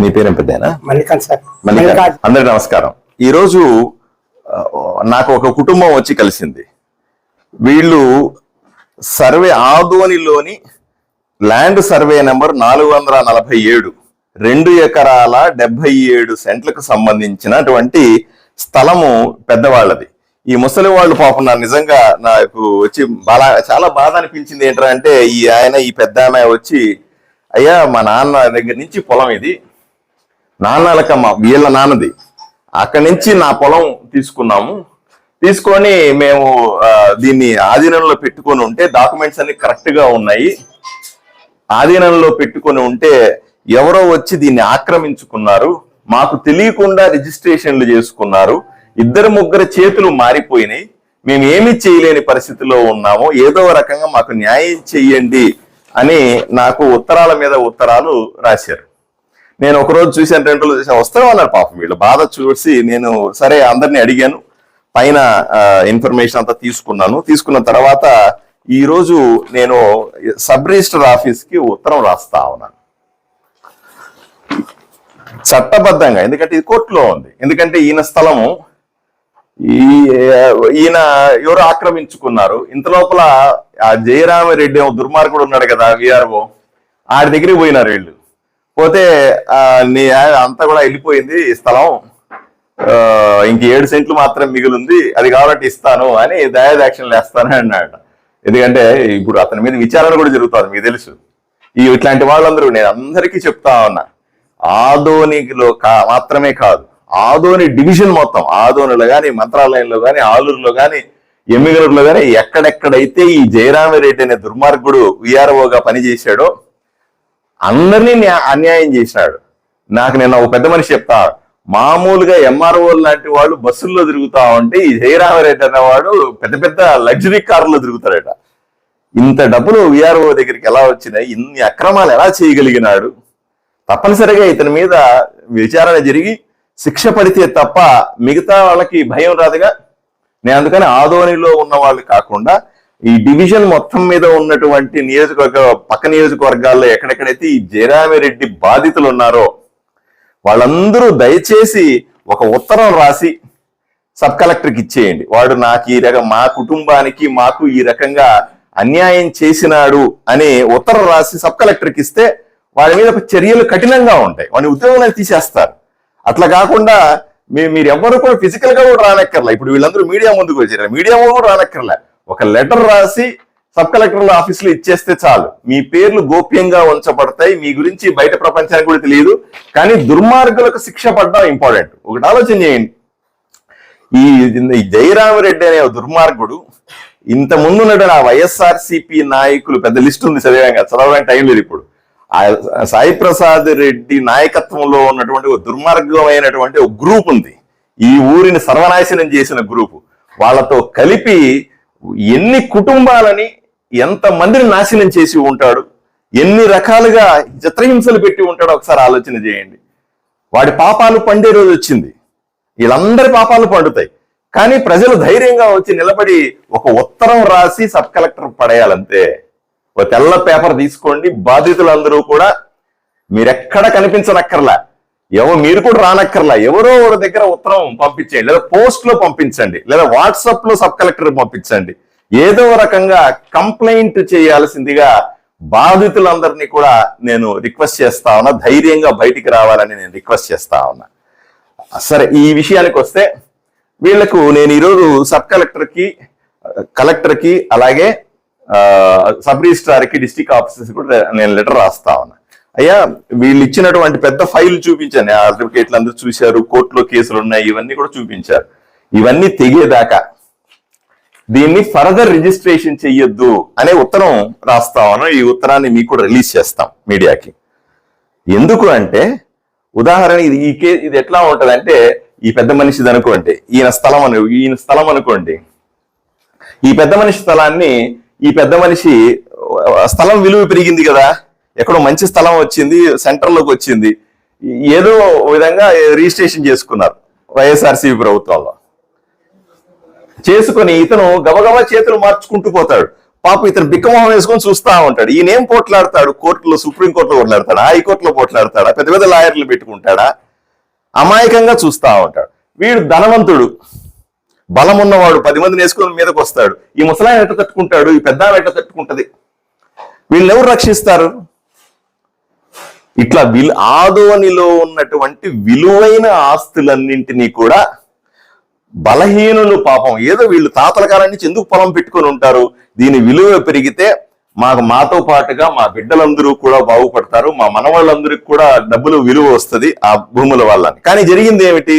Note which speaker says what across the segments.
Speaker 1: నీ పేరేం పెద్దనా
Speaker 2: మల్లికాన్ సార్.
Speaker 1: మల్లికా అందరికి నమస్కారం. ఈరోజు నాకు ఒక కుటుంబం వచ్చి కలిసింది. వీళ్ళు సర్వే ఆదోనిలోని ల్యాండ్ సర్వే నెంబర్ నాలుగు వందల నలభై ఏడు రెండు ఎకరాల డెబ్బై ఏడు సెంట్లకు సంబంధించినటువంటి స్థలము పెద్దవాళ్ళది. ఈ ముసలి వాళ్ళు పాపం నా నిజంగా నాకు వచ్చి బాగా చాలా బాధ అనిపించింది ఏంటంటే అంటే ఈ ఆయన ఈ పెద్ద ఆమె వచ్చి అయ్యా మా నాన్న దగ్గర నుంచి పొలం ఇది. నాన్నలక మా వీళ్ళ నాన్నది. అక్కడి నుంచి నా పొలం తీసుకున్నాము. తీసుకొని మేము దీన్ని ఆధీనంలో పెట్టుకొని ఉంటే డాక్యుమెంట్స్ అన్ని కరెక్ట్గా ఉన్నాయి. ఆధీనంలో పెట్టుకొని ఉంటే ఎవరో వచ్చి దీన్ని ఆక్రమించుకున్నారు. మాకు తెలియకుండా రిజిస్ట్రేషన్లు చేసుకున్నారు. ఇద్దరు ముగ్గురు చేతులు మారిపోయినాయి. మేము ఏమీ చేయలేని పరిస్థితిలో ఉన్నాము. ఏదో రకంగా మాకు న్యాయం చెయ్యండి అని నాకు ఉత్తరాల మీద ఉత్తరాలు రాశారు. నేను ఒకరోజు చూశాను రెండు రోజులు చూసాను వస్తాను అన్నారు పాపం. వీళ్ళు బాధ చూసి నేను సరే అందరిని అడిగాను. పైన ఇన్ఫర్మేషన్ అంతా తీసుకున్నాను. తీసుకున్న తర్వాత ఈరోజు నేను సబ్ రిజిస్టర్ ఆఫీస్కి ఉత్తరం రాస్తా ఉన్నాను. చట్టబద్ధంగా ఎందుకంటే ఇది కోర్టులో ఉంది. ఎందుకంటే ఈయన స్థలము ఈ ఈయన ఎవరు ఆక్రమించుకున్నారు. ఇంత లోపల ఆ జయరామరెడ్డి దుర్మార్గుడు ఉన్నాడు కదా విఆర్ఓ ఆడి దగ్గరికి పోయినారు వీళ్ళు. పోతే నీ అంతా కూడా వెళ్ళిపోయింది ఈ స్థలం. ఆ, ఇంక ఏడు సెంట్లు మాత్రం మిగిలింది అది కావాలంటే ఇస్తాను అని దయాదాక్షిణలు వేస్తాను అన్నాడు. ఎందుకంటే ఇప్పుడు అతని మీద విచారణ కూడా జరుగుతుంది మీకు తెలుసు. ఈ ఇట్లాంటి వాళ్ళందరూ నేను అందరికీ చెప్తా ఉన్నా ఆదోనిలో కా మాత్రమే కాదు. ఆదోని డివిజన్ మొత్తం ఆదోనిలో కానీ మంత్రాలయంలో కానీ ఆలూరులో కానీ ఎమ్మిగలూరులో కానీ ఎక్కడెక్కడైతే ఈ జయరామిరెడ్డి అనే దుర్మార్గుడు విఆర్ఓగా పనిచేశాడో అందరినీ అన్యాయం చేసినాడు నాకు నిన్న ఒక పెద్ద మనిషి చెప్తా మామూలుగా ఎంఆర్ఓ లాంటి వాళ్ళు బస్సుల్లో తిరుగుతా ఉంటే ఈ జయరామిరెడ్డి అనేవాడు పెద్ద పెద్ద లగ్జరీ కార్లో తిరుగుతాడట. ఇంత డబ్బులు విఆర్ఓ దగ్గరికి ఎలా వచ్చినాయి? ఇన్ని అక్రమాలు ఎలా చేయగలిగినాడు? తప్పనిసరిగా ఇతని మీద విచారణ జరిగి శిక్ష పడితే తప్ప మిగతా వాళ్ళకి భయం రాదుగా. నేను అందుకని ఆదోనిలో ఉన్న వాళ్ళు కాకుండా ఈ డివిజన్ మొత్తం మీద ఉన్నటువంటి నియోజకవర్గ పక్క నియోజకవర్గాల్లో ఎక్కడెక్కడైతే ఈ జయరామిరెడ్డి బాధితులు ఉన్నారో వాళ్ళందరూ దయచేసి ఒక ఉత్తరం రాసి సబ్ కలెక్టర్కి ఇచ్చేయండి. వాడు నాకు ఈ రకం మా కుటుంబానికి మాకు ఈ రకంగా అన్యాయం చేసినాడు అని ఉత్తరం రాసి సబ్ కలెక్టర్కి ఇస్తే వాడి మీద చర్యలు కఠినంగా ఉంటాయి. వాడిని ఉద్యోగం తీసేస్తారు. అట్లా కాకుండా మీ మీరు ఎవరు కూడా ఫిజికల్గా కూడా రానక్కర్లా. ఇప్పుడు వీళ్ళందరూ మీడియా ముందుకు వచ్చారు. మీడియా ముందు కూడా రానక్కర్లా. ఒక లెటర్ రాసి సబ్ కలెక్టర్ల ఆఫీస్లో ఇచ్చేస్తే చాలు. మీ పేర్లు గోప్యంగా ఉంచబడతాయి. మీ గురించి బయట ప్రపంచానికి కూడా తెలియదు. కానీ దుర్మార్గులకు శిక్ష పడడం ఇంపార్టెంట్ ఒకటి ఆలోచన చేయండి. ఈ జయరామరెడ్డి అనే దుర్మార్గుడు ఇంత ముందు ఉన్నటువంటి ఆ వైఎస్ఆర్ నాయకులు పెద్ద లిస్ట్ ఉంది చదివాం కదా చదవడానికి టైం లేదు ఇప్పుడు. సాయి ప్రసాద్ రెడ్డి నాయకత్వంలో ఉన్నటువంటి ఒక దుర్మార్గమైనటువంటి ఒక గ్రూప్ ఉంది. ఈ ఊరిని సర్వనాశనం చేసిన గ్రూపు. వాళ్ళతో కలిపి ఎన్ని కుటుంబాలని ఎంత మందిని నాశనం చేసి ఉంటాడు ఎన్ని రకాలుగా చిత్రహింసలు పెట్టి ఉంటాడో ఒకసారి ఆలోచన చేయండి. వాడి పాపాలు పండే రోజు వచ్చింది. వీళ్ళందరి పాపాలు పండుతాయి. కానీ ప్రజలు ధైర్యంగా వచ్చి నిలబడి ఒక ఉత్తరం రాసి సబ్ కలెక్టర్ పడేయాలంతే. ఒక తెల్ల పేపర్ తీసుకోండి. బాధితులందరూ కూడా మీరెక్కడ కనిపించనక్కర్లా. ఎవరు మీరు కూడా రానక్కర్లా. ఎవరో ఒక దగ్గర ఉత్తరం పంపించేయండి. లేదా పోస్ట్లో పంపించండి. లేదా వాట్సాప్లో సబ్ కలెక్టర్ పంపించండి. ఏదో రకంగా కంప్లైంట్ చేయాల్సిందిగా బాధితులందరినీ కూడా నేను రిక్వెస్ట్ చేస్తా ఉన్నా. ధైర్యంగా బయటికి రావాలని నేను రిక్వెస్ట్ చేస్తా ఉన్నా. సరే ఈ విషయానికి వస్తే వీళ్ళకు నేను ఈరోజు సబ్ కలెక్టర్కి కలెక్టర్కి అలాగే సబ్ రిజిస్ట్రార్కి డిస్టిక్ ఆఫీసర్స్ కూడా నేను లెటర్ రాస్తా ఉన్నా. అయ్యా వీళ్ళు ఇచ్చినటువంటి పెద్ద ఫైల్ చూపించాను. అడ్వకేట్లు అందరూ చూశారు కోర్టులో కేసులు ఉన్నాయి ఇవన్నీ కూడా చూపించారు. ఇవన్నీ తెగేదాకా. దీన్ని ఫర్దర్ రిజిస్ట్రేషన్ చెయ్యొద్దు అనే ఉత్తరం రాస్తా ఉన్నాం. ఈ ఉత్తరాన్ని మీకు కూడా రిలీజ్ చేస్తాం మీడియాకి. ఎందుకు అంటే ఉదాహరణ ఇది ఈ కే ఇది ఎట్లా ఉంటదంటే ఈ పెద్ద మనిషిది అనుకోండి ఈయన స్థలం అను ఈయన స్థలం అనుకోండి. ఈ పెద్ద మనిషి స్థలాన్ని ఈ పెద్ద మనిషి స్థలం విలువ పెరిగింది కదా. ఎక్కడో మంచి స్థలం వచ్చింది సెంటర్లోకి వచ్చింది. ఏదో విధంగా రిజిస్ట్రేషన్ చేసుకున్నారు వైఎస్ఆర్సీపీ ప్రభుత్వంలో. చేసుకొని ఇతను గబగబా చేతులు మార్చుకుంటూ పోతాడు. పాప ఇతను బిక్కమొహం వేసుకొని చూస్తా ఉంటాడు. ఈయనేం పోట్లాడతాడు? కోర్టులో సుప్రీం కోర్టులో పోట్లాడతాడా? హైకోర్టులో పోట్లాడతాడా? పెద్ద పెద్ద లాయర్లు పెట్టుకుంటాడా? అమాయకంగా చూస్తా ఉంటాడు. వీడు ధనవంతుడు. బలం ఉన్నవాడు పది మందిని వేసుకుని మీదకు వస్తాడు. ఈ ముసలాయన ఎట్ట తట్టుకుంటాడు? ఈ పెద్ద ఎట్ట తట్టుకుంటది? వీళ్ళు ఎవరు రక్షిస్తారు? ఇట్లా విల్ ఆదోనిలో ఉన్నటువంటి విలువైన ఆస్తులన్నింటినీ కూడా బలహీనులు పాపం. ఏదో వీళ్ళు తాతల కాలం నుంచి ఎందుకు పొలం పెట్టుకొని ఉంటారు? దీని విలువ పెరిగితే మాకు మాతో పాటుగా మా బిడ్డలందరూ కూడా బాగుపడతారు. మా మనవాళ్ళందరికీ కూడా డబ్బులు విలువ వస్తుంది ఆ భూముల వల్ల కానీ జరిగింది ఏమిటి?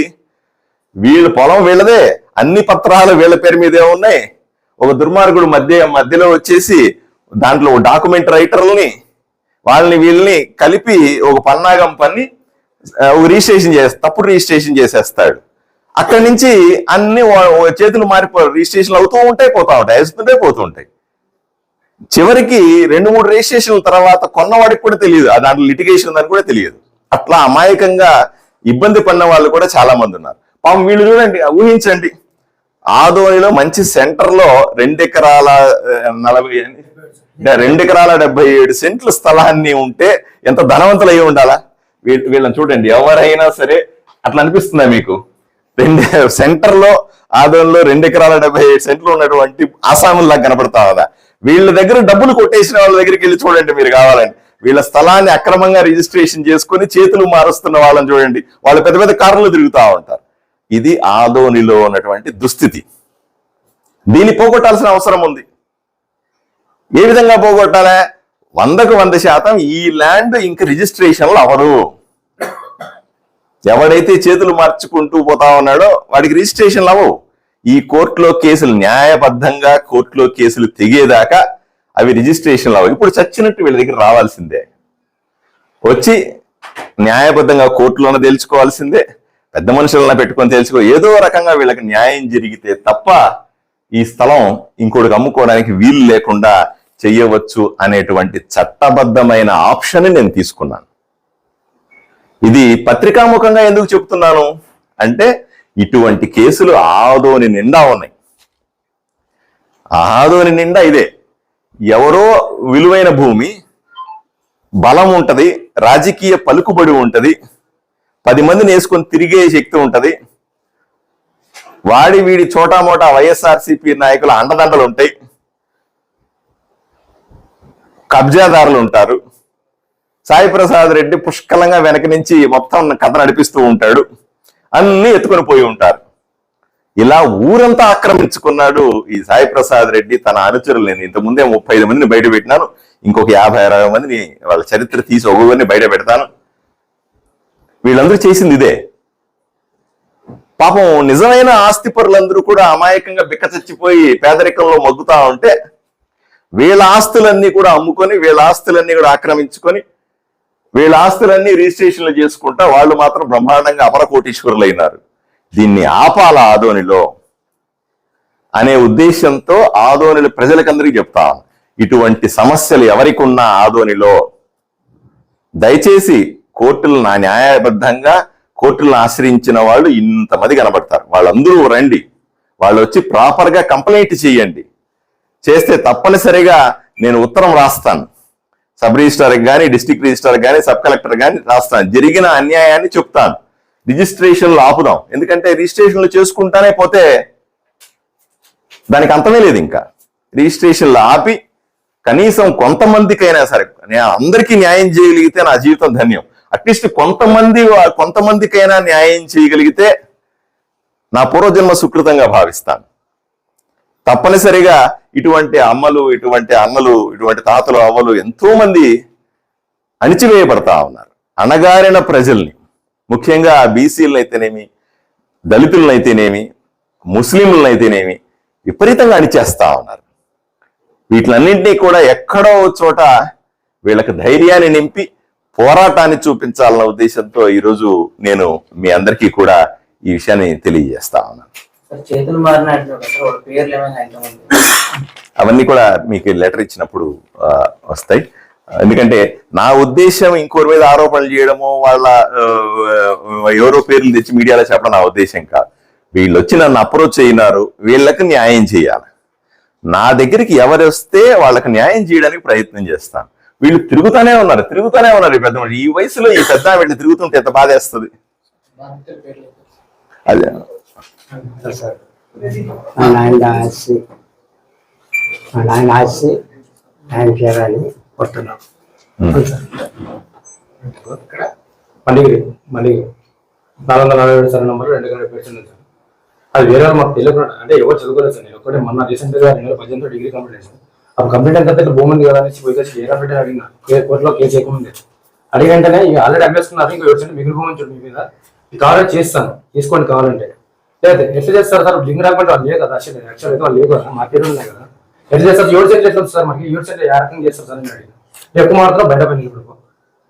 Speaker 1: వీళ్ళ పొలం వీళ్ళదే. అన్ని పత్రాలు వీళ్ళ పేరు మీదే ఉన్నాయి. ఒక దుర్మార్గుడు మధ్య మధ్యలో వచ్చేసి దాంట్లో డాక్యుమెంట్ రైటర్లని వాళ్ళని వీళ్ళని కలిపి ఒక పన్నాగం పన్ని ఒక రిజిస్ట్రేషన్ చేస్తా తప్పుడు రిజిస్ట్రేషన్ చేసేస్తాడు. అక్కడి నుంచి అన్ని వా- చేతులు మారిపో రిజిస్ట్రేషన్ అవుతూ ఉంటాయి పోతూ ఉంటాయి వేస్తుంటే పోతూ ఉంటాయి. చివరికి రెండు మూడు రిజిస్ట్రేషన్ల తర్వాత కొన్నవాడికి కూడా తెలియదు ఆ దాంట్లో లిటిగేషన్ ఉందని కూడా తెలియదు. అట్లా అమాయకంగా ఇబ్బంది పడిన వాళ్ళు కూడా చాలా మంది ఉన్నారు. పాపం వీళ్ళు చూడండి ఊహించండి. ఆదోనిలో మంచి సెంటర్లో రెండెకరాల నలభై రెండెకరాల రెండు ఎకరాల డెబ్బై ఏడు సెంట్ల స్థలాన్ని ఉంటే ఎంత ధనవంతులు అయి ఉండాలా వీళ్ళని చూడండి ఎవరైనా సరే అట్లా అనిపిస్తుందా మీకు? రెండు సెంటర్లో ఆదోనిలో రెండు ఎకరాల డెబ్బై ఏడు సెంట్లు ఉన్నటువంటి ఆసాముల్లా కనపడతా కదా వీళ్ళ దగ్గర డబ్బులు కొట్టేసిన వాళ్ళ దగ్గరికి వెళ్ళి చూడండి మీరు కావాలండి వీళ్ళ స్థలాన్ని అక్రమంగా రిజిస్ట్రేషన్ చేసుకొని చేతులు మారుస్తున్న వాళ్ళని చూడండి. వాళ్ళు పెద్ద పెద్ద కార్లు తిరుగుతా ఉంటారు. ఇది ఆదోనిలో ఉన్నటువంటి దుస్థితి. దీన్ని పోగొట్టాల్సిన అవసరం ఉంది. ఏ విధంగా పోగొట్టాలి? వందకు వంద శాతం ఈ ల్యాండ్ ఇంక రిజిస్ట్రేషన్లు అవరు ఎవడైతే చేతులు మార్చుకుంటూ పోతా ఉన్నాడో వాడికి రిజిస్ట్రేషన్లు అవ్వవు. ఈ కోర్టులో కేసులు న్యాయబద్ధంగా కోర్టులో కేసులు తెగేదాకా అవి రిజిస్ట్రేషన్లు అవ్వవు. ఇప్పుడు చచ్చినట్టు వీళ్ళ దగ్గర రావాల్సిందే. వచ్చి న్యాయబద్ధంగా కోర్టులోనే తేల్చుకోవాల్సిందే. పెద్ద మనుషులను పెట్టుకొని తెలుసుకో ఏదో రకంగా వీళ్ళకి న్యాయం జరిగితే తప్ప ఈ స్థలం ఇంకోటికి అమ్ముకోవడానికి వీలు లేకుండా చెయ్యవచ్చు అనేటువంటి చట్టబద్ధమైన ఆప్షన్ నేను తీసుకున్నాను. ఇది పత్రికాముఖంగా ఎందుకు చెప్తున్నాను అంటే ఇటువంటి కేసులు ఆదోని నిండా ఉన్నాయి. ఆదోని నిండా ఇదే. ఎవరో విలువైన భూమి బలం ఉంటది రాజకీయ పలుకుబడి ఉంటది పది మందిని వేసుకొని తిరిగే శక్తి ఉంటుంది. వాడి వీడి చోటా మోటా వైఎస్ఆర్సీపీ నాయకుల అండదండలు ఉంటాయి. కబ్జాదారులు ఉంటారు. సాయి ప్రసాద్ రెడ్డి పుష్కలంగా వెనక నుంచి మొత్తం కథ నడిపిస్తూ ఉంటాడు. అన్ని ఎత్తుకొని పోయి ఉంటారు. ఇలా ఊరంతా ఆక్రమించుకున్నాడు ఈ సాయి ప్రసాద్ రెడ్డి తన అనుచరులు. నేను ఇంతకుముందే ముప్పై ఐదు మందిని బయట పెట్టినాను. ఇంకొక యాభై అరవై మందిని వాళ్ళ చరిత్ర తీసి ఒక్కొక్కరిని బయట పెడతాను. వీళ్ళందరూ చేసింది ఇదే. పాపం నిజమైన ఆస్తి పరులందరూ కూడా అమాయకంగా బిక్క చచ్చిపోయి పేదరికంలో మగ్గుతా ఉంటే వీళ్ళ ఆస్తులన్నీ కూడా అమ్ముకొని వీళ్ళ ఆస్తులన్నీ కూడా ఆక్రమించుకొని వీళ్ళ ఆస్తులన్నీ రిజిస్ట్రేషన్లు చేసుకుంటా వాళ్ళు మాత్రం బ్రహ్మాండంగా అపర అయినారు దీన్ని ఆపాల ఆదోనిలో అనే ఉద్దేశంతో ఆదోనిలో ప్రజలకందరికీ చెప్తాను ఇటువంటి సమస్యలు ఎవరికి ఉన్నా ఆదోనిలో దయచేసి కోర్టులు నా న్యాయబద్ధంగా కోర్టులను ఆశ్రయించిన వాళ్ళు ఇంతమంది కనబడతారు. వాళ్ళందరూ రండి. వాళ్ళు వచ్చి ప్రాపర్గా కంప్లైంట్ చేయండి. చేస్తే తప్పనిసరిగా నేను ఉత్తరం రాస్తాను. సబ్ రిజిస్ట్రార్కి కానీ డిస్ట్రిక్ట్ రిజిస్ట్రార్ కానీ సబ్ కలెక్టర్ కానీ రాస్తాను. జరిగిన అన్యాయాన్ని చెప్తాను. రిజిస్ట్రేషన్లు ఆపుదాం. ఎందుకంటే రిజిస్ట్రేషన్లు చేసుకుంటానే పోతే దానికి అంతమే లేదు ఇంకా. రిజిస్ట్రేషన్లు ఆపి కనీసం కొంతమందికైనా సరే నేను అందరికీ న్యాయం చేయగలిగితే నా జీవితం ధన్యం. అట్లీస్ట్ కొంతమంది కొంతమందికైనా న్యాయం చేయగలిగితే నా పూర్వజన్మ సుకృతంగా భావిస్తాను. తప్పనిసరిగా ఇటువంటి అమ్మలు ఇటువంటి అన్నలు ఇటువంటి తాతలు అవ్వలు ఎంతో మంది అణిచివేయబడతా ఉన్నారు. అణగారిన ప్రజల్ని ముఖ్యంగా బీసీలనైతేనేమి దళితులనైతేనేమి ముస్లింలనైతేనేమి విపరీతంగా అణిచేస్తా ఉన్నారు. వీటిలన్నింటినీ కూడా ఎక్కడో చోట వీళ్ళకి ధైర్యాన్ని నింపి పోరాటాన్ని చూపించాలన్న ఉద్దేశంతో ఈరోజు నేను మీ అందరికీ కూడా ఈ విషయాన్ని తెలియజేస్తా ఉన్నాను. అవన్నీ కూడా మీకు లెటర్ ఇచ్చినప్పుడు వస్తాయి. ఎందుకంటే నా ఉద్దేశం ఇంకోరి మీద ఆరోపణలు చేయడము వాళ్ళ ఎవరో పేర్లు తెచ్చి మీడియాలో చెప్పడం నా ఉద్దేశం కాదు. వీళ్ళు వచ్చి నన్ను అప్రోచ్ అయినారు వీళ్ళకి న్యాయం చేయాలి. నా దగ్గరికి ఎవరు వస్తే వాళ్ళకి న్యాయం చేయడానికి ప్రయత్నం చేస్తాను. వీళ్ళు తిరుగుతానే ఉన్నారు తిరుగుతానే ఉన్నారు ఈ పెద్ద. ఈ వయసులో ఈ పెద్ద వీళ్ళు తిరుగుతుంటే ఎంత బాధేస్తుంది? అదే.
Speaker 3: ఆస్తి మా నాయన ఆస్తి ఆయన పేరని కొట్టున్నాం
Speaker 4: మల్లిగిరి మల్లిగిరి. నాలుగు వందల నలభై ఏడు సార్ నంబర్ రెండు పెర్సెంట్ సార్. అది వేరే మాకు తెలియకుండా అంటే ఎవరు చదువుకోలేదు సార్ నేను ఒక్కడే మొన్న రీసెంట్గా రెండు వేల పద్దెనిమిదిలో డిగ్రీ కంప్లీట్ చేశాను. అప్పుడు కంప్లీట్ అయిన తర్వాత భూమి ఉంది కదా అనేసి పోయి వచ్చి ఏ కంప్లీట్ అడిగిన. కోర్టులో కేసు ఎక్కువ అడిగి వెంటనే ఇక ఆల్రెడీ అమ్మేసుకున్నారు ఇంకా ఏడు మిగిలిన భూమి చూడండి మీ మీద. కావాలంటే చేస్తాను. తీసుకోండి కావాలంటే. లేదా ఎట్లా చేస్తారు సార్? లింక్ రాకుండా వాళ్ళు లేదు కదా. అసలు యాక్చువల్ అయితే వాళ్ళు లేదు కదా. మా పేరు ఉన్నాయి కదా. ఎట్లా చేస్తారు ఏడు సెట్ ఎట్లా సార్? మనకి ఏడు సెట్ ఏ రకంగా చేస్తారు సార్ అని అడిగిన ఎక్కువ మాత్రం బయట పని ఇప్పుడు.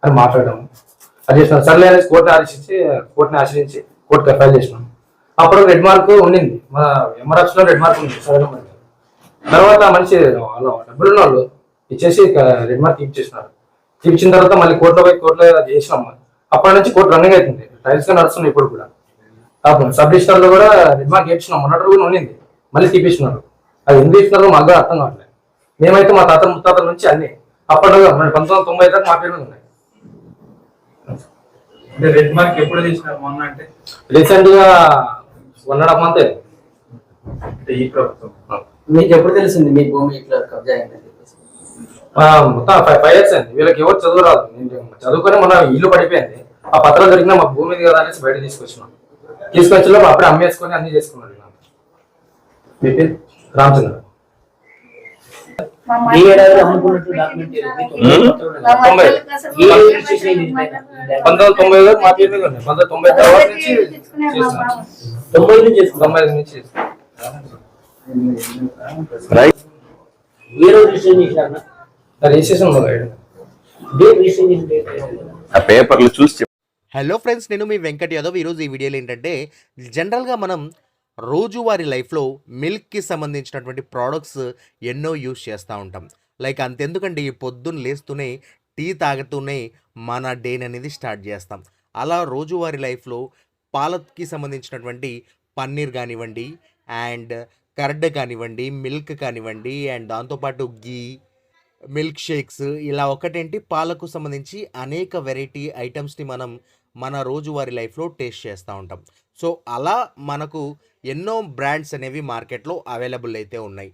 Speaker 4: అని మాట్లాడడం అది చేసిన సర్లే అనేసి కోర్టుని ఆశించి కోర్టుని ఆశ్రయించి కోర్టుకి ఫైల్ చేసినాం. అప్పుడు రెడ్ మార్క్ ఉండింది. మా ఎంఆర్ఎఫ్స్లో రెడ్ మార్క్ ఉంది సరైన మరి? తర్వాత మనిషి వాళ్ళ డబ్బులు ఉన్న వాళ్ళు ఇచ్చేసి రెడ్ మార్క్ ఇచ్చేసినారు ఇచ్చిన తర్వాత మళ్ళీ కోర్టులో పోయి కోర్టులో చేసినాం అప్పటి నుంచి కోర్టు రన్నింగ్ అవుతుంది టైల్స్గా నడుస్తుంది ఇప్పుడు కూడా. అప్పుడు సబ్లో కూడా రెడ్ మార్క్ ఇచ్చినాం మొన్నటి రోజు ఉండింది మళ్ళీ తీపిస్తున్నారు అది ఎందుకు ఇచ్చినారో మాకు కూడా అర్థం కావట్లేదు. మేమైతే మా తాత ముత్తాతల నుంచి అన్ని అప్పట్లో పంతొమ్మిది వందల తొంభై దాకా మా పేరు ఉన్నాయి.
Speaker 5: అంటే రెడ్ మార్క్ ఎప్పుడు తీసినారు మొన్న అంటే?
Speaker 4: రీసెంట్గా వన్ అండ్ హాఫ్ మంత్
Speaker 5: ఈ ప్రభుత్వం.
Speaker 2: మీకు ఎప్పుడు తెలిసింది మీ భూమి ఇట్లా కబ్జా అయిందని చెప్పేసి?
Speaker 4: మొత్తం ఫైవ్ ఫైవ్ ఇయర్స్ అయింది. వీళ్ళకి ఎవరు చదువు రాదు. నేను చదువుకొని మొన్న ఇల్లు పడిపోయింది. ఆ పత్రాలు దొరికినా మా భూమి మీద కదా అనేసి బయట తీసుకొచ్చినాం. తీసుకొచ్చి అప్పుడే అమ్మేసుకొని అన్ని చేసుకున్నాడు ఇలా. మీ పేరు? రామచంద్ర.
Speaker 2: ఈ ఏడాది
Speaker 4: తొంభై పంతొమ్మిది వందల తొంభై ఐదు మా పేరు మీద ఉన్నాయి పంతొమ్మిది తొంభై తర్వాత నుంచి
Speaker 2: తొంభై నుంచి
Speaker 4: తొంభై.
Speaker 1: రైట్
Speaker 4: ఆ
Speaker 1: పేపర్లు చూసి.
Speaker 6: హలో ఫ్రెండ్స్ నేను మీ వెంకట్ యాదవ్. ఈరోజు ఈ వీడియోలో ఏంటంటే జనరల్గా మనం రోజువారీ లైఫ్లో మిల్క్కి సంబంధించినటువంటి ప్రోడక్ట్స్ ఎన్నో యూస్ చేస్తూ ఉంటాం. లైక్ అంతెందుకండి ఈ పొద్దున్న లేస్తూనే టీ తాగుతూనే మన డేని అనేది స్టార్ట్ చేస్తాం. అలా రోజువారీ లైఫ్లో పాలకి సంబంధించినటువంటి పన్నీర్ కానివ్వండి అండ్ కర్డ్ కానివ్వండి మిల్క్ కానివ్వండి అండ్ దాంతోపాటు గీ మిల్క్ షేక్స్ ఇలా ఒకటేంటి? పాలకు సంబంధించి అనేక వెరైటీ ఐటమ్స్ని మనం మన రోజువారీ లైఫ్లో టేస్ట్ చేస్తూ ఉంటాం. సో అలా మనకు ఎన్నో బ్రాండ్స్ అనేవి మార్కెట్లో అవైలబుల్ అయితే ఉన్నాయి.